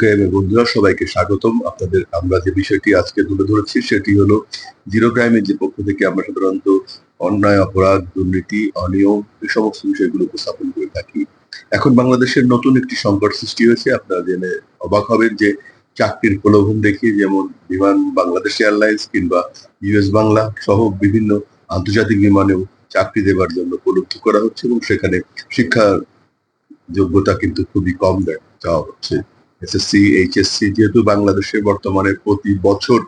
ক্রাইমের বন্ধুরা সবাইকে স্বাগতম। আপনাদের, আমরা যে বিষয়টি আজকে তুলে ধরেছি সেটি হলো জিরো ক্রাইমের যে পক্ষ থেকে আমরা সাধারণত অন্যায়, অপরাধ, দুর্নীতি, অনিয়ম এই সমস্ত বিষয়গুলো উপস্থাপন করে থাকি। এখন বাংলাদেশের নতুন একটি সংকট সৃষ্টি হয়েছে। আপনারা জেনে অবাক হবেন যে চাকরির প্রলোভন দেখিয়ে যেমন বিমান বাংলাদেশ এয়ারলাইন্স কিংবা ইউএস বাংলা সহ বিভিন্ন আন্তর্জাতিক বিমানেও চাকরি দেবার জন্য উপলব্ধ করা হচ্ছে এবং সেখানে শিক্ষার যোগ্যতা কিন্তু খুবই কম দেয় চাওয়া হচ্ছে এসএসসি এইচএসসি যেহেতু বাংলাদেশে বর্তমানে প্রতি বছর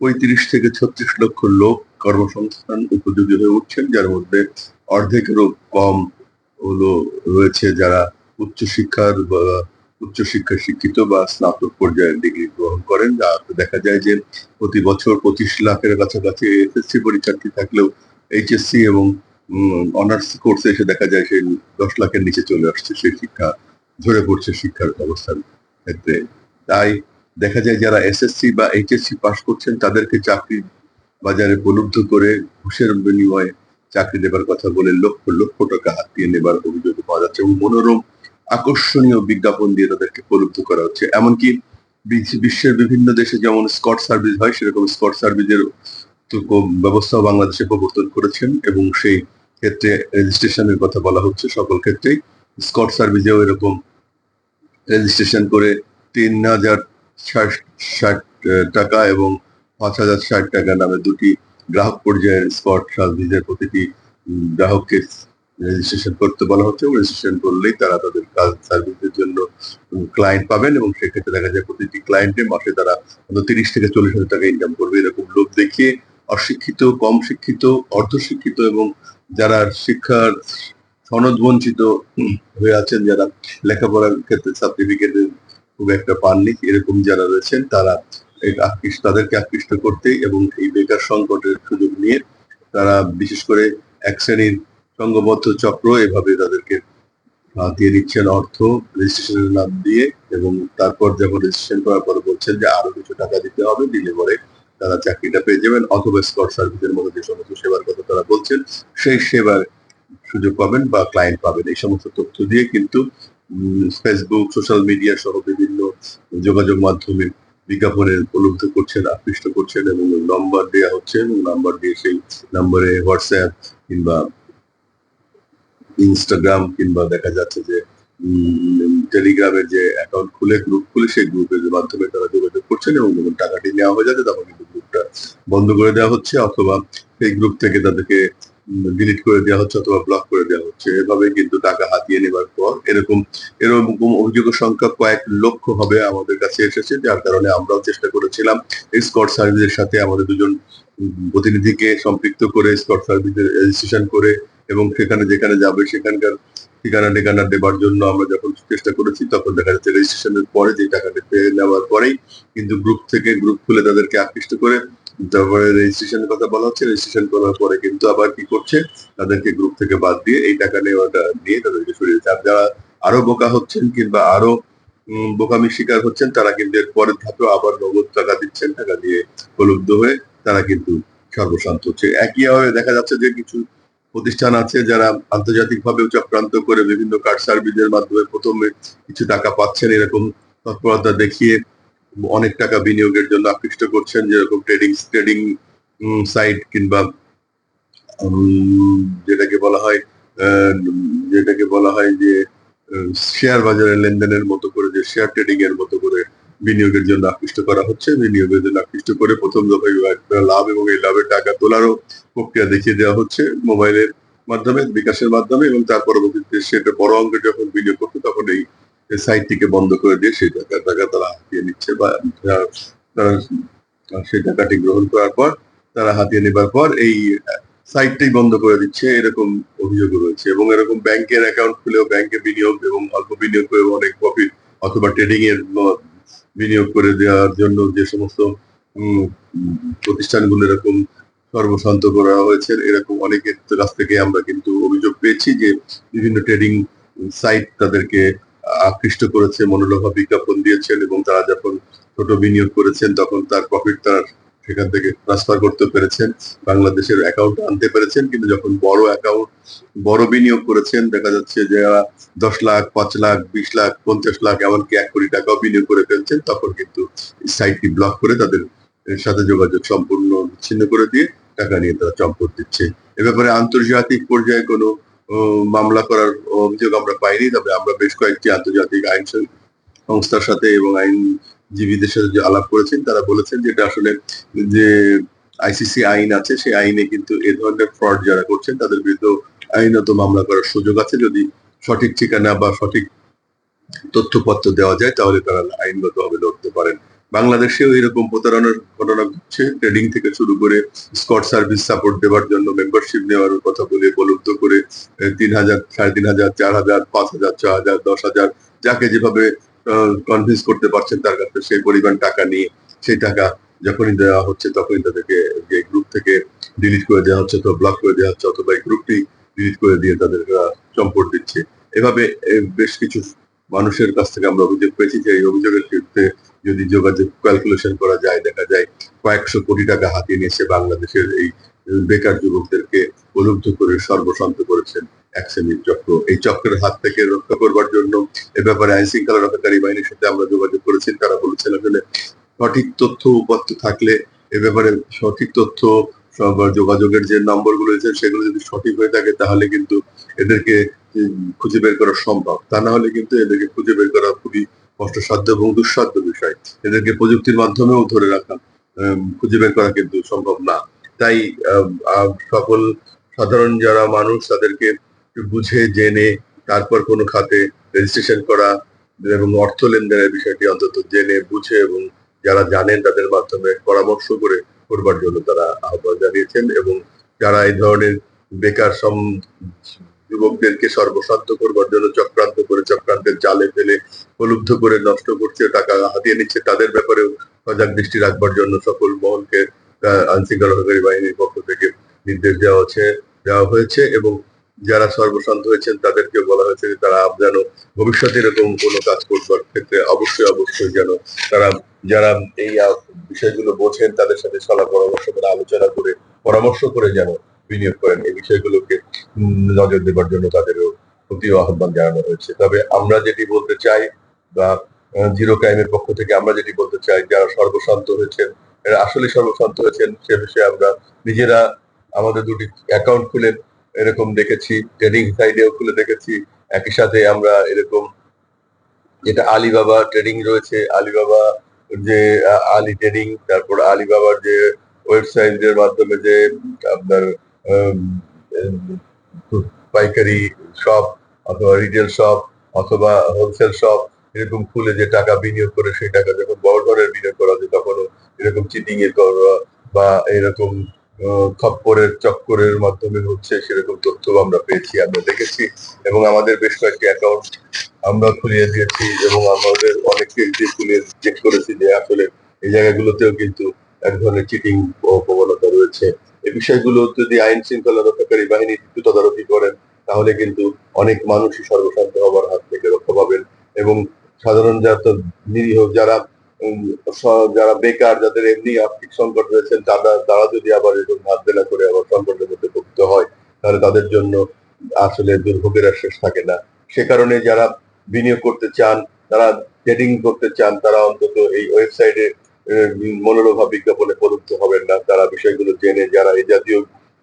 পঁয়ত্রিশ থেকে ছত্রিশ লক্ষ লোক কর্মসংস্থান উপযোগী হয়ে উঠছেন, যার মধ্যে অর্ধেকেরও কম হলো, রয়েছে যারা উচ্চশিক্ষার বা উচ্চশিক্ষায় শিক্ষিত বা স্নাতক পর্যায়ের ডিগ্রি গ্রহণ করেন। দেখা যায় যে প্রতি বছর পঁচিশ লাখের কাছাকাছি এসএসসি পরীক্ষার্থী থাকলেও এইচএসসি এবং অনার্স কোর্সে এসে দেখা যায় সেই দশ লাখের নিচে চলে আসছে সেই শিক্ষা, ঝরে পড়ছে শিক্ষার ব্যবস্থার ক্ষেত্রে। তাই দেখা যায় যারা এসএসসি বা এইচএসসি পাশ করছেন, তাদেরকে চাকরি বাজারে প্রলুব্ধ করে ঘুষের বিনিময়ে চাকরি দেবার কথা বলে লক্ষ লক্ষ টাকা হাতিয়ে নেবার অভিযোগ পাওয়া যাচ্ছে এবং মনোরম, আকর্ষণীয় বিজ্ঞাপন দিয়ে তাদেরকে প্রলুব্ধ করা হচ্ছে। এমনকি বিশ্বের বিভিন্ন দেশে যেমন স্কট সার্ভিস হয়, সেরকম স্কট সার্ভিসের ব্যবস্থাও বাংলাদেশে প্রবর্তন করেছেন এবং সেই ক্ষেত্রে রেজিস্ট্রেশনের কথা বলা হচ্ছে। সকল ক্ষেত্রেই স্কট সার্ভিসেও এরকম রেজিস্ট্রেশন করে তিন হাজার ষাট টাকা এবং পাঁচ হাজার ষাট টাকা নামে দুটি গ্রাহক পর্যায়ের স্পট সার্ভিসের প্রতিটি গ্রাহককে রেজিস্ট্রেশন করতে বলা হচ্ছে এবং রেজিস্ট্রেশন করলেই তারা তাদের কাজ, সার্ভিসের জন্য ক্লায়েন্ট পাবেন এবং সেক্ষেত্রে দেখা যায় প্রতিটি ক্লায়েন্টে মাসে তারা তিরিশ থেকে চল্লিশ হাজার টাকা ইনকাম করবে এরকম লোভ দেখিয়ে অশিক্ষিত, কম শিক্ষিত, অর্ধশিক্ষিত এবং যারা শিক্ষার সনদ বঞ্চিত হয়ে আছেন যারা লেখাপড়ার ক্ষেত্রে সার্টিফিকেট খুব একটা পাননি, এরকম যারা রয়েছেন তারা আকৃষ্ট, তাদেরকে আকৃষ্ট করতে এবং এই বেকার সংকটের সুযোগ নিয়ে তারা বিশেষ করে এক শ্রেণির সংঘবদ্ধ চক্র এভাবে তাদেরকে দিয়ে দিচ্ছেন অর্থ রেজিস্ট্রেশনের নাম দিয়ে এবং তারপর যখন রেজিস্ট্রেশন করার পর বলছেন যে আরও কিছু টাকা দিতে হবে, দিলে পরে তারা চাকরিটা পেয়ে যাবেন অথবা স্কট সার্ভিসের মতো যে সমস্ত সেবার কথা তারা বলছেন, সেই সেবার সুযোগ পাবেন বা ক্লায়েন্ট পাবেন। এই সমস্ত তথ্য দিয়ে কিন্তু ফেসবুক সোশ্যাল মিডিয়া সহ বিভিন্ন যোগাযোগ মাধ্যমে বিজ্ঞাপনের উপলব্ধ করছেন, আকৃষ্ট করছেন এবং নম্বর দেওয়া হচ্ছে এবং নাম্বার দিয়ে সেই নম্বরে হোয়াটসঅ্যাপ কিংবা ইনস্টাগ্রাম কিংবা দেখা যাচ্ছে যে টেলিগ্রামের যে অ্যাকাউন্ট খুলে গ্রুপ খুলে সেই গ্রুপের মাধ্যমে তারা যোগাযোগ করছেন এবং যখন টাকাটি নেওয়া হয়ে যাচ্ছে তখন কিন্তু গ্রুপটা বন্ধ করে দেওয়া হচ্ছে অথবা সেই গ্রুপ থেকে তাদেরকে ডিলিট করে দেওয়া হচ্ছে অথবা ব্লক করে দেওয়া হচ্ছে। এভাবে কিন্তু টাকা হাতিয়ে নেবার পর এরকম এরকম অভিযোগের সংখ্যা কয়েক লক্ষ হবে আমাদের কাছে এসেছে, যার কারণে আমরাও চেষ্টা করেছিলাম স্কট সার্ভিসের সাথে আমাদের দুজন প্রতিনিধিকে সম্পৃক্ত করে স্কট সার্ভিসের রেজিস্ট্রেশন করে এবং সেখানে যেখানে যাবে সেখানকার ঠিকানা ঠিকানা দেবার জন্য আমরা যখন চেষ্টা করেছি, তখন দেখা যাচ্ছে রেজিস্ট্রেশনের পরে যে টাকাটা পেয়ে নেওয়ার পরেই কিন্তু গ্রুপ থেকে গ্রুপ খুলে তাদেরকে আকৃষ্ট করে তারপরে রেজিস্ট্রেশনের কথা বলা হচ্ছে রেজিস্ট্রেশন করার পরে কিন্তু আবার কি করছে? তাদেরকে গ্রুপ থেকে বাদ দিয়ে এই টাকা নেওয়াটা নিয়ে তাদেরকে সরিয়ে দিচ্ছে। যারা আরও বোকা হচ্ছেন কিংবা আরও বোকামির শিকার হচ্ছেন, তারা কিন্তু এর পরের ধাপে আবার নগদ টাকা দিচ্ছেন, টাকা দিয়ে উপলব্ধ হয়ে তারা কিন্তু সর্বশান্ত হচ্ছে। একইভাবে দেখা যাচ্ছে যে কিছু প্রতিষ্ঠান আছে যারা আন্তর্জাতিক ভাবে চক্রান্ত করে বিভিন্ন কার্ড সার্ভিসের মাধ্যমে প্রথমে কিছু টাকা পাচ্ছেন, এরকম তৎপরতা দেখিয়ে অনেক টাকা বিনিয়োগের জন্য আকৃষ্ট করছেন, যেরকম ট্রেডিং ট্রেডিং সাইট কিংবা যেটাকে বলা হয় যেটাকে বলা হয় যে শেয়ার বাজারের লেনদেনের মতো করে, যে শেয়ার ট্রেডিং এর মতো করে বিনিয়োগের জন্য আকৃষ্ট করা হচ্ছে। বিনিয়োগের জন্য আকৃষ্ট করে প্রথম দফায় লাভ এবং এই লাভের টাকা তোলারও প্রক্রিয়া দেখিয়ে দেওয়া হচ্ছে মোবাইলের মাধ্যমে, বিকাশের মাধ্যমে এবং তার পরবর্তীতে সেটা বড় অঙ্কের যখন বিনিয়োগ করছে তখন এই সাইটটিকে বন্ধ করে দিয়ে সেই টাকা টাকা তারা হাতিয়ে নিচ্ছে বা তারা- সেই টাকাটি গ্রহণ করার পর তারা হাতিয়ে নেবার পর এই সাইটটাই বন্ধ করে দিচ্ছে এরকম অভিযোগ রয়েছে এবং এরকম ব্যাংকের অ্যাকাউন্ট খুলেও ব্যাংকে বিনিয়োগ এবং অল্প বিনিয়োগ করে অনেক প্রফিট অথবা ট্রেডিং এর বিনিয়োগ করে দেওয়ার জন্য যে সমস্ত প্রতিষ্ঠানগুলো এরকম সর্বশান্ত করা হয়েছে, এরকম অনেকের কাছ থেকে আমরা কিন্তু অভিযোগ পেয়েছি যে বিভিন্ন ট্রেডিং সাইট তাদেরকে আকৃষ্ট করেছে, মনোলোভা বিজ্ঞাপন দিয়েছেন এবং তারা যখন ছোট বিনিয়োগ করেছেন, তখন তার প্রফিট তার সেখান থেকে ট্রান্সফার করতে পেরেছেন। বাংলাদেশের অ্যাকাউন্ট আনতে পেরেছেন, কিন্তু যখন বড় অ্যাকাউন্ট বড় বিনিয়োগ করেছেন, দেখা যাচ্ছে যারা দশ লাখ, পাঁচ লাখ, বিশ লাখ, পঞ্চাশ লাখ, এমনকি এক কোটি টাকাও বিনিয়োগ করে ফেলছেন, তখন কিন্তু সাইটটি ব্লক করে তাদের সাথে যোগাযোগ সম্পূর্ণ বিচ্ছিন্ন করে দিয়ে টাকা নিয়ে তারা চম্পট দিচ্ছে। এ ব্যাপারে আন্তর্জাতিক পর্যায়ে কোনো মামলা করার অভিযোগ আমরা পাইনি, তবে আমরা বেশ কয়েকটি আন্তর্জাতিক আইন সংস্থার সাথে এবং আইনজীবীদের সাথে যে আলাপ করেছেন, তারা বলেছেন যে এটা আসলে যে আইসিসি আইন আছে, সেই আইনে কিন্তু এ ধরনের ফ্রড যারা করছেন, তাদের বিরুদ্ধে আইনত মামলা করার সুযোগ আছে। যদি সঠিক ঠিকানা বা সঠিক তথ্যপত্র দেওয়া যায়, তাহলে তারা আইনগতভাবে লড়তে পারেন। বাংলাদেশেও এরকম প্রতারণার ঘটনা ঘটছে। ট্রেডিং থেকে শুরু করে স্কট সার্ভিস সাপোর্ট দেওয়ার জন্য মেম্বারশিপ নেওয়ার কথা বলে উপলব্ধ করে তিন হাজার, সাড়ে তিন হাজার, চার হাজার, পাঁচ হাজার, ছ হাজার, দশ হাজার, যাকে যেভাবে কনভিন্স করতে পারছেন তার কাছে সেই পরিমাণ টাকা নিয়ে সেই টাকা যখনই দেওয়া হচ্ছে তখনই তাদেরকে যে গ্রুপ থেকে ডিলিট করে দেওয়া হচ্ছে অথবা ব্লক করে দেওয়া হচ্ছে অথবা এই গ্রুপটি ডিলিট করে দিয়ে তাদের চম্পট দিচ্ছে। এভাবে বেশ কিছু মানুষের কাছ থেকে আমরা অভিযোগ পেয়েছি যে এই অভিযোগের ক্ষেত্রে যদি যোগাযোগ ক্যালকুলেশন করা যায়, দেখা যায় কয়েকশো কোটি টাকা হাতিয়ে নিয়েছে বাংলাদেশের এই বেকার যুবকদেরকে প্রলুব্ধ করে সর্বশান্ত করেছেন এক শ্রেণির চক্র। এই চক্রের হাত থেকে রক্ষা করবার জন্য এ ব্যাপারে আইন শৃঙ্খলা রক্ষাকারী বাহিনীর সাথে আমরা যোগাযোগ করেছি, তারা বলেছেন আসলে সঠিক তথ্য উপাত্ত থাকলে এ ব্যাপারে সঠিক তথ্য যোগাযোগের যে নম্বরগুলো রয়েছে সেগুলো যদি সঠিক হয়ে থাকে, তাহলে কিন্তু এদেরকে খুঁজে বের করা সম্ভব। তা না হলে কিন্তু এদেরকে খুঁজে বের করা খুবই কষ্টসাধ্য এবং দুঃসাধ্য বিষয়। এদেরকে প্রযুক্তির মাধ্যমেও ধরে রাখা খুঁজে বের করা কিন্তু সম্ভব না। তাই সকল সাধারণ যারা মানুষ, তাদেরকে বুঝে, জেনে, তারপর কোনো খাতে রেজিস্ট্রেশন করা এবং অর্থ লেনদেনের বিষয়টি অন্তত জেনে, বুঝে এবং যারা জানেন তাদের মাধ্যমে পরামর্শ করে করবার জন্য তারা আহ্বান জানিয়েছেন এবং যারা এই ধরনের বেকার সম যুবকদেরকে সর্বশান্ত করবার জন্য চক্রান্ত করে চক্রান্তের জালে ফেলে প্রলুব্ধ করে নষ্ট করছে, টাকা হাতিয়ে নিচ্ছে, তাদের ব্যাপারেও সজাগ দৃষ্টি রাখবার জন্য সকল মহলকে আইন শৃঙ্খলা বাহিনীর পক্ষ থেকে নির্দেশ দেওয়া হচ্ছে, দেওয়া হয়েছে এবং যারা সর্বশান্ত হয়েছেন তাদেরকে বলা হয়েছে যে তারা যেন ভবিষ্যতে এরকম কোনো কাজ করবার ক্ষেত্রে অবশ্যই অবশ্যই যেন তারা, যারা এই বিষয়গুলো বোঝেন তাদের সাথে সলা পরামর্শ করে, আলোচনা করে, পরামর্শ করে যেন বিনিয়োগ করেন। এই বিষয়গুলোকে নজর দেবার জন্য তাদেরও প্রতিও আহ্বান জানানো হয়েছে। তবে আমরা যেটি বলতে চাই, বা জিরো ক্রাইমের পক্ষ থেকে আমরা যেটি বলতে চাই, যারা সর্বশান্ত হয়েছেন, এরা আসলে সর্বশান্ত হয়েছেন, সে বিষয়ে আমরা নিজেরা আমাদের দুটি অ্যাকাউন্ট খুলে এরকম দেখেছি ট্রেডিং সাইডেও খুলে দেখেছি। একই সাথে আমরা এরকম যেটা আলিবাবা ট্রেডিং রয়েছে, আলিবাবা যে আলি ট্রেডিং তারপর আলিবাবার যে ওয়েবসাইটের মাধ্যমে যে, আপনার পাইকারি শপ অথবা রিটেল শপ অথবা হোলসেল শপ এরকম খুলে যে টাকা বিনিয়োগ করে সেই টাকা যখন বড় ধরনের বিনিয়োগ করা হয় তখন এরকম চিটিং এর বা এরকম খপ্পরের চক্করের মাধ্যমে হচ্ছে সেরকম তথ্য আমরা পেয়েছি, আমরা দেখেছি এবং আমাদের বেশ কয়েকটি অ্যাকাউন্ট আমরা খুলিয়ে দিয়েছি এবং আমাদের অনেককে দিয়ে খুলিয়ে চেক করেছি যে আসলে এই জায়গাগুলোতেও কিন্তু এক ধরনের চিটিং প্রবণতা রয়েছে। এই বিষয়গুলো যদি আইন শৃঙ্খলা রক্ষাকারী বাহিনী তদারকি করেন, তাহলে কিন্তু অনেক মানুষই সর্বশান্ত হবার হাত থেকে রক্ষা পাবেন এবং সাধারণ যারা নিরীহ যারা যারা বেকার, যাদের এমনি আর্থিক সংকট রয়েছেন তারা তারা যদি আবার এরকম হাত দেনা করে আবার সংকটের মধ্যে পড়তে হয়, তাহলে তাদের জন্য আসলে দুর্ভোগের আর শেষ থাকে না। সে কারণে যারা বিনিয়োগ করতে চান, তারা ট্রেডিং করতে চান, তারা অন্তত এই ওয়েবসাইটে মনোলোভা বিজ্ঞাপনে প্রদত্ত হবেন না। তারা বিষয়গুলো জেনে যারা এই জাতীয়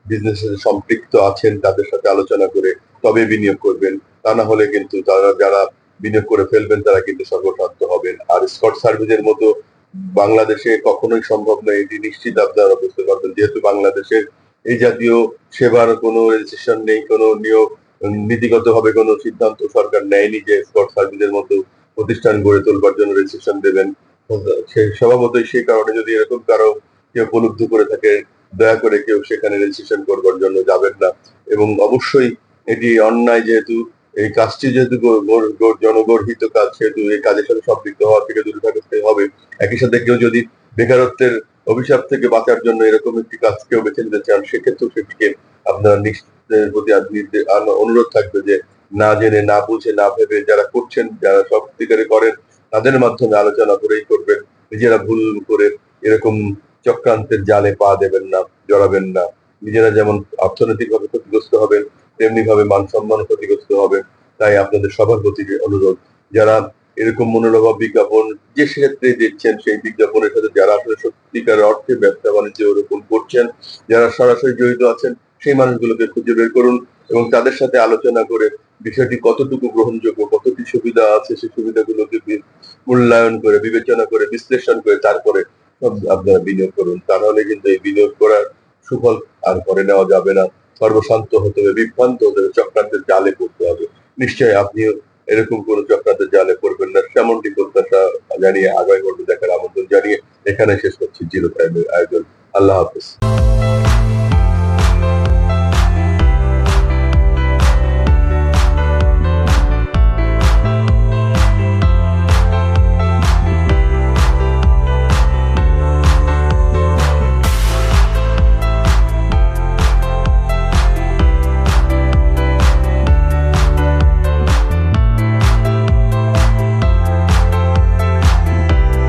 বিজনেসের সম্পৃক্ত আছেন, তাদের সাথে আলোচনা করে তবে বিনিয়োগ করবেন। তা না হলে কিন্তু তারা যারা বিনিয়োগ করে ফেলবেন, তারা কিন্তু সর্বশান্ত হবেন। আর স্কট সার্ভিসের মতো বাংলাদেশে কখনোই সম্ভব নয় এটি নিশ্চিত আপনারা বুঝতে পারবেন। যেহেতু বাংলাদেশের এই জাতীয় সেবার কোনো রেজিস্ট্রেশন নেই, কোনো নিয়োগ নীতিগত ভাবে কোনো সিদ্ধান্ত সরকার নেয়নি যে স্কট সার্ভিসের মতো প্রতিষ্ঠান গড়ে তোলবার জন্য রেজিস্ট্রেশন দেবেন। স্বভাবতই সেই কারণে যদি এরকম কারও কেউ উপলব্ধ করে থাকে, দয়া করে কেউ সেখানে রেজিস্ট্রেশন করবার জন্য যাবেন না। এবং অবশ্যই এটি অন্যায় যেহেতু, এই কাজটি যেহেতু জনগর্হিত কাজ, সেহেতু এই কাজের সাথে সম্পৃক্ত হওয়া থেকে দূরে থাকতে হবে। একই সাথে কেউ যদি বেকারত্বের অভিশাপ থেকে বাঁচার জন্য এরকম একটি কাজ কেউ বেছে নিতে চান, সেক্ষেত্রেও সেটিকে আপনার নিশ্চিতের প্রতি অনুরোধ থাকবে যে, না জেনে, না বুঝে, না ভেবে যারা করছেন, যারা সত্যিকারে করেন তাদের মাধ্যমে আলোচনা করেই করবেন। নিজেরা ভুল করে এরকম চক্রান্তের জালে পা দেবেন না, জড়াবেন না। নিজেরা যেমন অর্থনৈতিকভাবে ক্ষতিগ্রস্ত হবেন তেমনি ভাবে মান সম্মান ক্ষতিগ্রস্ত হবে তাই আপনাদের সবার প্রতি অনুরোধ, যারা এরকম মনোরভা বিজ্ঞাপন যে ক্ষেত্রে দিচ্ছেন সেই বিজ্ঞাপনের সাথে যারা আসলে সত্যিকার অর্থে ব্যবসা বাণিজ্য ওরকম করছেন, যারা সরাসরি জড়িত আছেন, সেই মানুষগুলোকে খুঁজে বের করুন এবং তাদের সাথে আলোচনা করে বিষয়টি কতটুকু গ্রহণযোগ্য, কতটি সুবিধা আছে সেই সুবিধাগুলোকে মূল্যায়ন করে, বিবেচনা করে, বিশ্লেষণ করে তারপরে আপনারা বিনিয়োগ করুন। তা নাহলে কিন্তু এই বিনিয়োগ করার সুফল আর করে নেওয়া যাবে না। সর্বশান্ত হতে হবে, বিভ্রান্ত হতে হবে, চক্রান্তের জালে পড়তে হবে। নিশ্চয়ই আপনিও এরকম কোন চক্রান্তের জালে পড়বেন না। তেমনটি প্রত্যাশা জানিয়ে, আগামী পর্বে দেখার আমন্ত্রণ জানিয়ে এখানে শেষ করছি। জিরো টাইমের আয়োজন। আল্লাহ হাফিজ।